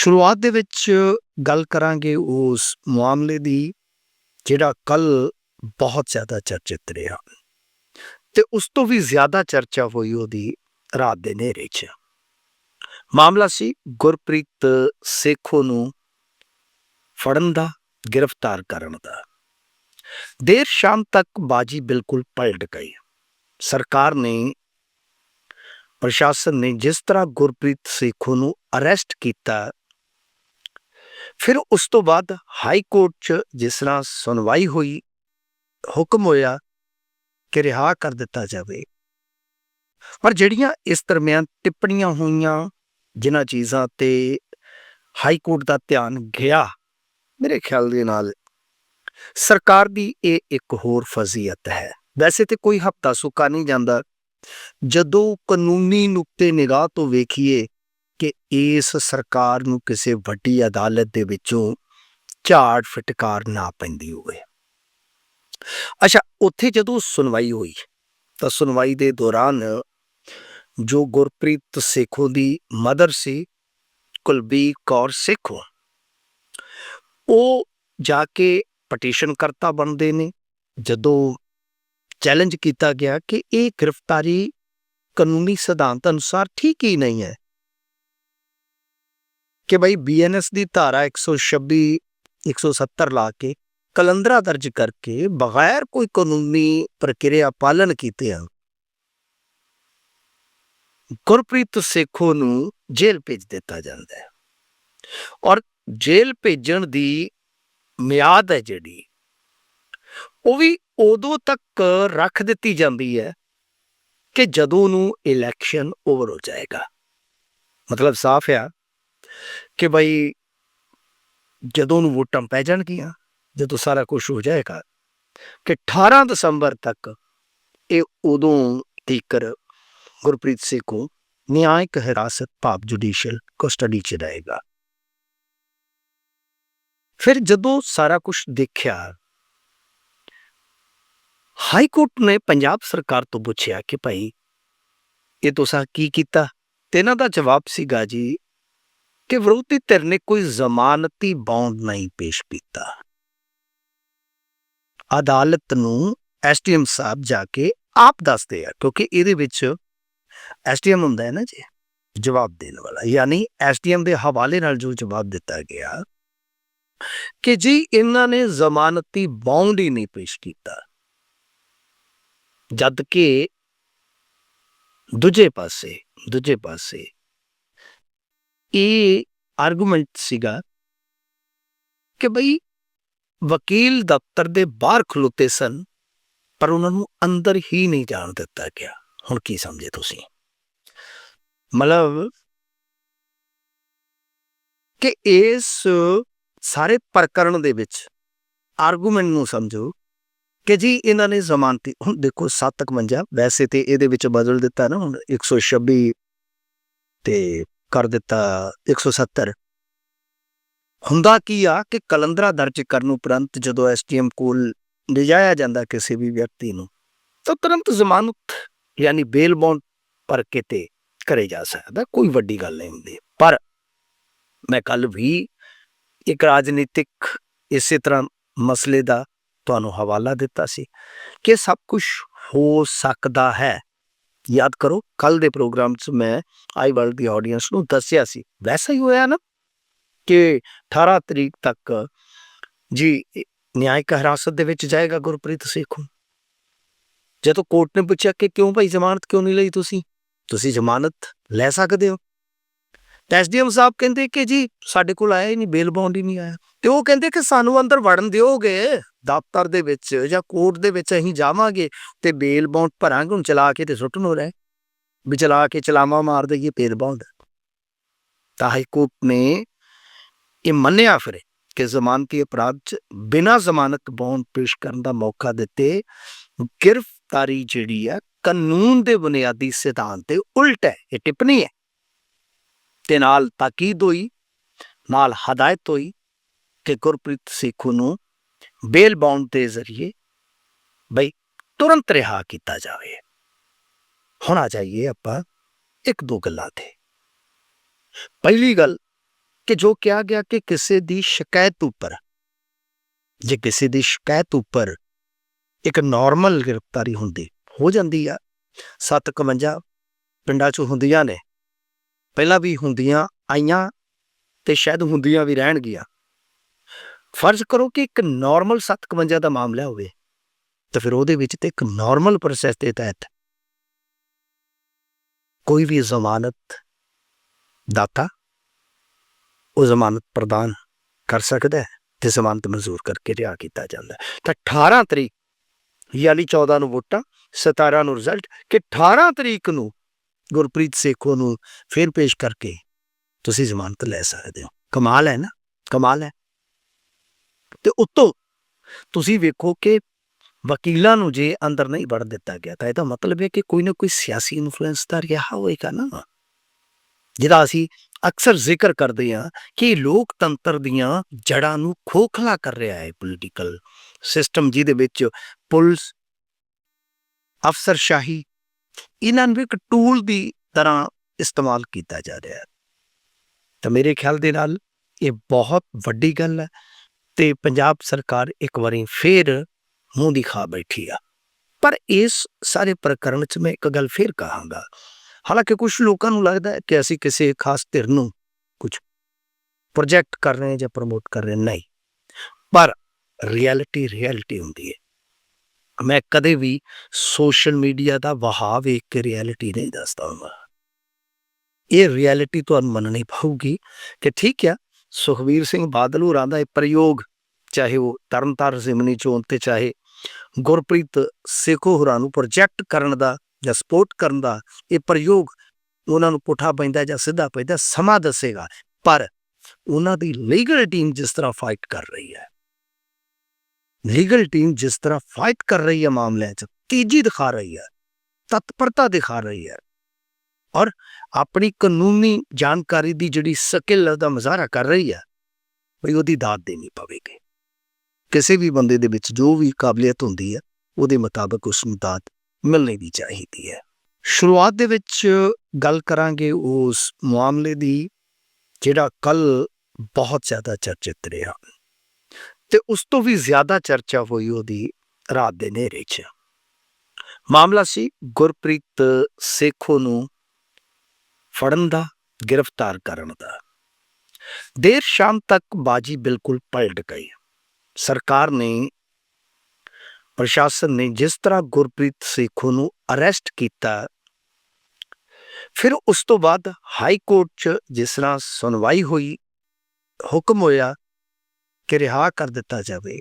ਸ਼ੁਰੂਆਤ ਦੇ ਵਿੱਚ ਗੱਲ ਕਰਾਂਗੇ ਉਸ ਮਾਮਲੇ ਦੀ, ਜਿਹੜਾ ਕੱਲ ਬਹੁਤ ਜ਼ਿਆਦਾ ਚਰਚਿਤ ਰਿਹਾ। ਤੇ ਉਸ ਤੋਂ ਵੀ ਜ਼ਿਆਦਾ ਚਰਚਾ ਹੋਈ ਉਹਦੀ ਰਾਤ ਦੇ ਹਨੇਰੇ 'ਚ। ਮਾਮਲਾ ਸੀ ਗੁਰਪ੍ਰੀਤ ਸੇਖੋ ਨੂੰ ਫੜਨ ਦਾ, ਗ੍ਰਿਫਤਾਰ ਕਰਨ ਦਾ। ਦੇਰ ਸ਼ਾਮ ਤੱਕ ਬਾਜੀ ਬਿਲਕੁਲ ਪਲਟ ਗਈ। ਸਰਕਾਰ ਨੇ, ਪ੍ਰਸ਼ਾਸਨ ਨੇ ਜਿਸ ਤਰ੍ਹਾਂ ਗੁਰਪ੍ਰੀਤ ਸੇਖੋ ਨੂੰ ਅਰੈਸਟ ਕੀਤਾ ਫਿਰ ਉਸ ਤੋਂ ਬਾਅਦ ਹਾਈ ਕੋਰਟ 'ਚ ਜਿਸ ਤਰ੍ਹਾਂ ਸੁਣਵਾਈ ਹੋਈ, ਹੁਕਮ ਹੋਇਆ ਕਿ ਰਿਹਾ ਕਰ ਦਿੱਤਾ ਜਾਵੇ। ਪਰ ਜਿਹੜੀਆਂ ਇਸ ਦਰਮਿਆਨ ਟਿੱਪਣੀਆਂ ਹੋਈਆਂ, ਜਿਨ੍ਹਾਂ ਚੀਜ਼ਾਂ ਤੇ ਹਾਈ ਕੋਰਟ ਦਾ ਧਿਆਨ ਗਿਆ, ਮੇਰੇ ਖਿਆਲ ਦੇ ਨਾਲ ਸਰਕਾਰ ਦੀ ਇਹ ਇੱਕ ਹੋਰ ਫਜ਼ੀਅਤ ਹੈ। ਵੈਸੇ ਤੇ ਕੋਈ ਹਫਤਾ ਸੁੱਕਾ ਨਹੀਂ ਜਾਂਦਾ। ਜਦੋਂ ਕਾਨੂੰਨੀ ਨੁਕਤੇ ਨਿਗਾਹ ਤੋਂ ਵੇਖੀਏ ਕਿ ਇਸ ਸਰਕਾਰ ਨੂੰ ਕਿਸੇ ਵੱਡੀ ਅਦਾਲਤ ਦੇ ਵਿੱਚੋਂ ਝਾੜ ਫਟਕਾਰ ਨਾ ਪੈਂਦੀ ਹੋਵੇ। ਅੱਛਾ, ਉੱਥੇ ਜਦੋਂ ਸੁਣਵਾਈ ਹੋਈ, ਤਾਂ ਸੁਣਵਾਈ ਦੇ ਦੌਰਾਨ ਜੋ ਗੁਰਪ੍ਰੀਤ ਸੇਖੋ ਦੀ ਮਦਰ ਸੀ, ਕੁਲਬੀਰ ਕੌਰ ਸੇਖੋ, ਉਹ ਜਾ ਕੇ ਪਟੀਸ਼ਨ ਕਰਤਾ ਬਣਦੇ ਨੇ, ਜਦੋਂ ਚੈਲੰਜ ਕੀਤਾ ਗਿਆ ਕਿ ਇਹ ਗ੍ਰਿਫਤਾਰੀ ਕਾਨੂੰਨੀ ਸਿਧਾਂਤ ਅਨੁਸਾਰ ਠੀਕ ਹੀ ਨਹੀਂ ਹੈ। ਕਿ ਭਾਈ ਬੀਐਨਐਸ ਦੀ ਧਾਰਾ 126 170 ਲਾ ਕੇ ਕਲੰਦਰਾ ਦਰਜ ਕਰਕੇ ਬਗੈਰ ਕੋਈ ਕਾਨੂੰਨੀ ਪ੍ਰਕਿਰਿਆ ਪਾਲਨ ਕੀਤੇ ਆ। ਗੁਰਪ੍ਰੀਤ ਸੇਖੋ ਨੂੰ ਜੇਲ੍ਹ ਭੇਜ ਦਿੱਤਾ ਜਾਂਦਾ ਹੈ। ਔਰ ਜੇਲ੍ਹ ਭੇਜਣ ਦੀ ਮਿਆਦ ਹੈ ਜਿਹੜੀ, ਉਹ ਵੀ ਉਦੋਂ ਤੱਕ ਰੱਖ ਦਿੱਤੀ ਜਾਂਦੀ ਹੈ ਕਿ ਜਦੋਂ ਨੂੰ ਇਲੈਕਸ਼ਨ ਓਵਰ ਹੋ ਜਾਏਗਾ। ਮਤਲਬ ਸਾਫ਼ ਆ ਕਿ ਭਾਈ ਜਦੋਂ ਨੂੰ ਵੋਟਾਂ ਪੈ ਜਾਣਗੀਆਂ, ਜਦੋਂ ਸਾਰਾ ਕੁਝ ਹੋ ਜਾਏਗਾ, ਕਿ 18 ਦਸੰਬਰ ਤੱਕ ਇਹ ਉਦੋਂ ਤੀਕਰ ਗੁਰਪ੍ਰੀਤ ਸਿੰਘ ਕੋ ਨਿਆਇਕ ਹਿਰਾਸਤ ਭਾਵ ਜੁਡੀਸ਼ੀਅਲ ਕਸਟਡੀ ਚ ਰਹੇਗਾ ਫਿਰ ਜਦੋਂ ਸਾਰਾ ਕੁਝ ਦੇਖਿਆ, ਹਾਈ ਕੋਰਟ ਨੇ ਪੰਜਾਬ ਸਰਕਾਰ ਤੋਂ ਪੁੱਛਿਆ ਕਿ ਭਾਈ ਇਹ ਤੁਸੀਂ ਕੀ ਕੀਤਾ? ਤੇ ਇਹਨਾਂ ਦਾ ਜਵਾਬ ਸੀਗਾ ਜੀ ਕਿ ਵਿਰੋਧੀ ਧਿਰ ਨੇ ਕੋਈ ਜ਼ਮਾਨਤੀ ਬੌਂਡ ਨਹੀਂ ਪੇਸ਼ ਕੀਤਾ। ਅਦਾਲਤ ਨੂੰ ਐਸਟੀਐਮ ਸਾਹਿਬ ਜਾ ਕੇ ਆਪ ਦੱਸਦੇ ਆ, ਕਿਉਂਕਿ ਇਹਦੇ ਵਿੱਚ ਐਸਟੀਐਮ ਹੁੰਦਾ ਹੈ ਨਾ ਜੀ, ਜਵਾਬ ਦੇਣ ਵਾਲਾ, ਯਾਨੀ ਐਸਟੀਐਮ ਦੇ ਹਵਾਲੇ ਨਾਲ ਜੋ ਜਵਾਬ ਦਿੱਤਾ ਗਿਆ ਕਿ ਜੀ ਇਹਨਾਂ ਨੇ ਜ਼ਮਾਨਤੀ ਬੌਂਡ ਹੀ ਨਹੀਂ ਪੇਸ਼ ਕੀਤਾ। ਜਦ ਕਿ ਦੂਜੇ ਪਾਸੇ ਦੂਜੇ ਪਾਸੇ ਇਹ ਆਰਗੂਮੈਂਟ ਸੀਗਾ ਕਿ ਬਈ ਵਕੀਲ ਦਫ਼ਤਰ ਦੇ ਬਾਹਰ ਖਲੋਤੇ ਸਨ, ਪਰ ਉਹਨਾਂ ਨੂੰ ਅੰਦਰ ਹੀ ਨਹੀਂ ਜਾਣ ਦਿੱਤਾ ਗਿਆ। ਹੁਣ ਕੀ ਸਮਝੇ ਤੁਸੀਂ? ਮਤਲਬ ਕਿ ਇਸ ਸਾਰੇ ਪ੍ਰਕਰਨ ਦੇ ਵਿੱਚ ਆਰਗੂਮੈਂਟ ਨੂੰ ਸਮਝੋ ਕਿ ਜੀ ਇਹਨਾਂ ਨੇ ਜ਼ਮਾਨਤੀ, ਹੁਣ ਦੇਖੋ 751 ਵੈਸੇ ਤੇ ਇਹਦੇ ਵਿੱਚ ਬਦਲ ਦਿੱਤਾ ਨਾ ਹੁਣ 126 ਤੇ ਕਰ ਦਿੱਤਾ 170 ਹੁੰਦਾ ਕੀ ਆ ਕਿ ਕਲੰਦਰਾ ਦਰਜ ਕਰਨ ਉਪਰੰਤ ਜਦੋਂ ਐਸਟੀਐਮ ਕੋਲ ਲਿਜਾਇਆ ਜਾਂਦਾ ਕਿਸੇ ਵੀ ਵਿਅਕਤੀ ਨੂੰ, ਤਾਂ ਤੁਰੰਤ ਜ਼ਮਾਨਤ ਯਾਨੀ ਬੇਲ ਬੌਂਡ ਪਰ ਕਿਤੇ ਕਰੇ ਜਾ ਸਕਦਾ, ਕੋਈ ਵੱਡੀ ਗੱਲ ਨਹੀਂ ਹੁੰਦੀ। ਪਰ ਮੈਂ ਕੱਲ ਵੀ ਇੱਕ ਰਾਜਨੀਤਿਕ ਇਸੇ ਤਰ੍ਹਾਂ ਮਸਲੇ ਦਾ ਤੁਹਾਨੂੰ ਹਵਾਲਾ ਦਿੱਤਾ ਸੀ ਕਿ ਸਭ ਕੁਝ ਹੋ ਸਕਦਾ ਹੈ। ਯਾਦ ਕਰੋ ਕੱਲ ਦੇ ਪ੍ਰੋਗਰਾਮ 'ਚ ਮੈਂ ਆਈ ਵਰਲਡ ਦੀ ਆਡੀਅנס ਨੂੰ ਦੱਸਿਆ ਸੀ। ਵੈਸਾ ਹੀ ਹੋਇਆ ਨਾ ਕਿ 18 ਤਰੀਕ ਤੱਕ ਜੀ ਨਿਆਇਕ ਹਿਰਾਸਤ ਦੇ ਵਿੱਚ ਜਾਏਗਾ ਗੁਰਪ੍ਰੀਤ ਸੇਖੋਂ। ਜਦੋਂ ਕੋਰਟ ਨੇ ਪੁੱਛਿਆ ਕਿ ਕਿਉਂ ਭਾਈ ਜ਼ਮਾਨਤ ਕਿਉਂ ਨਹੀਂ ਲਈ ਤੁਸੀਂ? ਤੁਸੀਂ ਜ਼ਮਾਨਤ ਲੈ ਸਕਦੇ ਹੋ। ਐਸਡੀਐਮ ਸਾਹਿਬ ਕਹਿੰਦੇ ਕਿ ਜੀ ਸਾਡੇ ਕੋਲ ਆਇਆ ਹੀ ਨਹੀਂ, ਬੇਲ ਬੌਂਡ ਹੀ ਨਹੀਂ ਆਇਆ। ਤੇ ਉਹ ਕਹਿੰਦੇ ਕਿ ਸਾਨੂੰ ਅੰਦਰ ਵੜਨ ਦਿਓਗੇ। ਦਫ਼ਤਰ ਦੇ ਵਿੱਚ ਜਾਂ ਕੋਰਟ ਦੇ ਵਿੱਚ ਅਸੀਂ ਜਾਵਾਂਗੇ ਤੇ ਬੇਲ ਬੌਂਡ ਭਰਾਂਗੇ ਹੁਣ ਚਲਾ ਕੇ ਤੇ ਸੁੱਟਣ ਨੂੰ ਰਹਿ। ਵੀ ਚਲਾ ਕੇ ਚਲਾਵਾ ਮਾਰ ਦਈਏ, ਬੇਲ ਬੌਂਡ। ਤਾਂ ਹਾਈ ਕੋਰਟ ਨੇ ਇਹ ਮੰਨਿਆ ਫਿਰ ਕਿ ਜ਼ਮਾਨਤੀ ਅਪਰਾਧ ਚ ਬਿਨਾਂ ਜ਼ਮਾਨਤ ਬੌਂਡ ਪੇਸ਼ ਕਰਨ ਦਾ ਮੌਕਾ ਦਿੱਤੇ, ਗ੍ਰਿਫਤਾਰੀ ਜਿਹੜੀ ਹੈ, ਕਾਨੂੰਨ ਦੇ ਬੁਨਿਆਦੀ ਸਿਧਾਂਤ ਤੇ ਉਲਟ ਹੈ, ਇਹ ਟਿੱਪਣੀ ਹੈ। ਤੇ ਨਾਲ ਤਾਕੀਦ ਹੋਈ, ਨਾਲ ਹਦਾਇਤ ਹੋਈ ਕਿ ਗੁਰਪ੍ਰੀਤ ਸੇਖੂ ਨੂੰ ਬੇਲ ਬੌਂਡ ਦੇ ਜ਼ਰੀਏ ਬਈ ਤੁਰੰਤ ਰਿਹਾ ਕੀਤਾ ਜਾਵੇ। ਹੁਣ ਆ ਜਾਈਏ ਆਪਾਂ ਇੱਕ ਦੋ ਗੱਲਾਂ ਤੇ। ਪਹਿਲੀ ਗੱਲ ਕਿ ਜੋ ਕਿਹਾ ਗਿਆ ਕਿ ਕਿਸੇ ਦੀ ਸ਼ਿਕਾਇਤ ਉੱਪਰ, ਜੇ ਕਿਸੇ ਦੀ ਸ਼ਿਕਾਇਤ ਉੱਪਰ ਇੱਕ ਨਾਰਮਲ ਗ੍ਰਿਫਤਾਰੀ ਹੁੰਦੀ, ਹੋ ਜਾਂਦੀ ਆ। 751 ਪਿੰਡਾਂ 'ਚ ਹੁੰਦੀਆਂ ਨੇ। ਪਹਿਲਾਂ ਵੀ ਹੁੰਦੀਆਂ ਆਈਆਂ ਤੇ ਸ਼ਾਇਦ ਹੁੰਦੀਆਂ ਵੀ ਰਹਿਣਗੀਆਂ। ਫਰਜ਼ ਕਰੋ ਕਿ ਇੱਕ ਨਾਰਮਲ 751 ਦਾ ਮਾਮਲਾ ਹੋਵੇ, ਤਾਂ ਫਿਰ ਉਹਦੇ ਵਿੱਚ ਤੇ ਇੱਕ ਨਾਰਮਲ ਪ੍ਰੋਸੈਸ ਦੇ ਤਹਿਤ ਕੋਈ ਵੀ ਜ਼ਮਾਨਤ ਦਾਤਾ ਉਹ ਜ਼ਮਾਨਤ ਪ੍ਰਦਾਨ ਕਰ ਸਕਦਾ ਹੈ ਤੇ ਜ਼ਮਾਨਤ ਮਨਜ਼ੂਰ ਕਰਕੇ ਰਿਹਾ ਕੀਤਾ ਜਾਂਦਾ ਤਾਂ 18 ਤਰੀਕ ਯਾਨੀ 14 ਨੂੰ ਵੋਟਾਂ 17 ਨੂੰ ਰਿਜ਼ਲਟ ਕਿ 18 ਤਰੀਕ ਨੂੰ ਗੁਰਪ੍ਰੀਤ ਸੇਖੋ ਨੂੰ ਫੇਰ ਪੇਸ਼ ਕਰਕੇ ਤੁਸੀਂ ਜ਼ਮਾਨਤ ਲੈ ਸਕਦੇ ਹੋ। ਕਮਾਲ ਹੈ ਨਾ? ਕਮਾਲ ਹੈ। ਤੇ ਉੱਤੋਂ ਤੁਸੀਂ ਵੇਖੋ ਕਿ ਵਕੀਲਾਂ ਨੂੰ ਜੇ ਅੰਦਰ ਨਹੀਂ ਵੜ ਦਿੱਤਾ ਗਿਆ, ਤਾਂ ਇਹਦਾ ਮਤਲਬ ਹੈ ਕਿ ਕੋਈ ਨਾ ਕੋਈ ਸਿਆਸੀ ਇਨਫਲੂਐਂਸ ਤਾਂ ਰਿਹਾ ਹੋਏਗਾ ਨਾ। ਜਿਹਦਾ ਅਸੀਂ ਅਕਸਰ ਜ਼ਿਕਰ ਕਰਦੇ ਹਾਂ ਕਿ ਲੋਕਤੰਤਰ ਦੀਆਂ ਜੜਾਂ ਨੂੰ ਖੋਖਲਾ ਕਰ ਰਿਹਾ ਹੈ ਪੋਲੀਟੀਕਲ ਸਿਸਟਮ ਜਿਹਦੇ ਵਿੱਚ ਪੁਲਿਸ, ਅਫਸਰਸ਼ਾਹੀ, ਇਹਨਾਂ ਨੂੰ ਇੱਕ ਟੂਲ ਦੀ ਤਰ੍ਹਾਂ ਇਸਤੇਮਾਲ ਕੀਤਾ ਜਾ ਰਿਹਾ ਹੈ। ਤਾਂ ਮੇਰੇ ਖਿਆਲ ਦੇ ਨਾਲ ਇਹ ਬਹੁਤ ਵੱਡੀ ਗੱਲ ਹੈ। ਤੇ ਪੰਜਾਬ ਸਰਕਾਰ ਇੱਕ ਵਾਰੀ ਫੇਰ ਮੂੰਹ ਦੀ ਖਾ ਬੈਠੀ ਆ। ਪਰ ਇਸ ਸਾਰੇ ਪ੍ਰਕਰਨ 'ਚ ਮੈਂ ਇੱਕ ਗੱਲ ਫੇਰ ਕਹਾਂਗਾ। ਹਾਲਾਂਕਿ ਕੁਝ ਲੋਕਾਂ ਨੂੰ ਲੱਗਦਾ ਹੈ ਕਿ ਅਸੀਂ ਕਿਸੇ ਖਾਸ ਧਿਰ ਨੂੰ ਕੁਝ ਪ੍ਰੋਜੈਕਟ ਕਰ ਰਹੇ ਜਾਂ ਪ੍ਰਮੋਟ ਕਰ ਰਹੇ ਨਹੀਂ। ਪਰ ਰਿਐਲਿਟੀ ਰਿਐਲਿਟੀ ਹੁੰਦੀ ਹੈ। ਮੈਂ ਕਦੇ ਵੀ ਸੋਸ਼ਲ ਮੀਡੀਆ ਦਾ ਵਹਾਅ ਵੇਖ ਕੇ ਰਿਐਲਿਟੀ ਨਹੀਂ ਦੱਸਦਾ ਹੁੰਦਾ। ਇਹ ਰਿਐਲਿਟੀ ਤੁਹਾਨੂੰ ਮੰਨਣੀ ਪਊਗੀ ਕਿ ਠੀਕ ਆ, ਸੁਖਵੀਰ ਸਿੰਘ ਬਾਦਲ ਹੋਰਾਂ ਦਾ ਇਹ ਪ੍ਰਯੋਗ ਚਾਹੇ ਉਹ ਤਰਨਤਾਰਨ ਜ਼ਿਮਨੀ ਚੋਣ ਤੇ ਚਾਹੇ ਗੁਰਪ੍ਰੀਤ ਸੇਖੋ ਹੋਰਾਂ ਨੂੰ ਪ੍ਰੋਜੈਕਟ ਕਰਨ ਦਾ ਜਾਂ ਸਪੋਰਟ ਕਰਨ ਦਾ ਇਹ ਪ੍ਰਯੋਗ ਉਹਨਾਂ ਨੂੰ ਪੁੱਠਾ ਪੈਂਦਾ ਜਾਂ ਸਿੱਧਾ ਪੈਂਦਾ, ਸਮਾਂ ਦੱਸੇਗਾ। ਪਰ ਉਹਨਾਂ ਦੀ ਲੀਗਲ ਟੀਮ ਜਿਸ ਤਰ੍ਹਾਂ ਫਾਈਟ ਕਰ ਰਹੀ ਹੈ ਲੀਗਲ ਟੀਮ ਜਿਸ ਤਰ੍ਹਾਂ ਫਾਈਟ ਕਰ ਰਹੀ ਹੈ ਮਾਮਲਿਆਂ 'ਚ, ਤੇਜ਼ੀ ਦਿਖਾ ਰਹੀ ਹੈ, ਤਤਪਰਤਾ ਦਿਖਾ ਰਹੀ ਹੈ ਔਰ ਆਪਣੀ ਕਾਨੂੰਨੀ ਜਾਣਕਾਰੀ ਦੀ ਜਿਹੜੀ ਸਕਿੱਲ ਦਾ ਮੁਜ਼ਾਹਰਾ ਕਰ ਰਹੀ ਹੈ, ਬਈ ਉਹਦੀ ਦਾਤ ਦੇਣੀ ਪਵੇਗੀ। ਕਿਸੇ ਵੀ ਬੰਦੇ ਦੇ ਵਿੱਚ ਜੋ ਵੀ ਕਾਬਲੀਅਤ ਹੁੰਦੀ ਹੈ, ਉਹਦੇ ਮੁਤਾਬਕ ਉਸ ਨੂੰ ਦਾਤ ਮਿਲਣੀ ਵੀ ਚਾਹੀਦੀ ਹੈ। ਸ਼ੁਰੂਆਤ ਦੇ ਵਿੱਚ ਗੱਲ ਕਰਾਂਗੇ ਉਸ ਮਾਮਲੇ ਦੀ, ਜਿਹੜਾ ਕੱਲ ਬਹੁਤ ਜ਼ਿਆਦਾ ਚਰਚਿਤ ਰਿਹਾ ਤੇ ਉਸ ਤੋਂ ਵੀ ਜ਼ਿਆਦਾ ਚਰਚਾ ਹੋਈ ਉਹਦੀ ਰਾਤ ਦੇ ਹਨੇਰੇ 'ਚ। ਮਾਮਲਾ ਸੀ ਗੁਰਪ੍ਰੀਤ ਸੇਖੋ ਨੂੰ ਫੜਨ ਦਾ, ਗ੍ਰਿਫਤਾਰ ਕਰਨ ਦਾ। ਦੇਰ ਸ਼ਾਮ ਤੱਕ ਬਾਜੀ ਬਿਲਕੁਲ ਪਲਟ ਗਈ। ਸਰਕਾਰ ਨੇ, ਪ੍ਰਸ਼ਾਸਨ ਨੇ ਜਿਸ ਤਰ੍ਹਾਂ ਗੁਰਪ੍ਰੀਤ ਸੇਖੋ ਨੂੰ ਅਰੈਸਟ ਕੀਤਾ, ਫਿਰ ਉਸ ਤੋਂ ਬਾਅਦ ਹਾਈ ਕੋਰਟ 'ਚ ਜਿਸ ਤਰ੍ਹਾਂ ਸੁਣਵਾਈ ਹੋਈ, ਹੁਕਮ ਹੋਇਆ ਕਿ ਰਿਹਾ ਕਰ ਦਿੱਤਾ ਜਾਵੇ।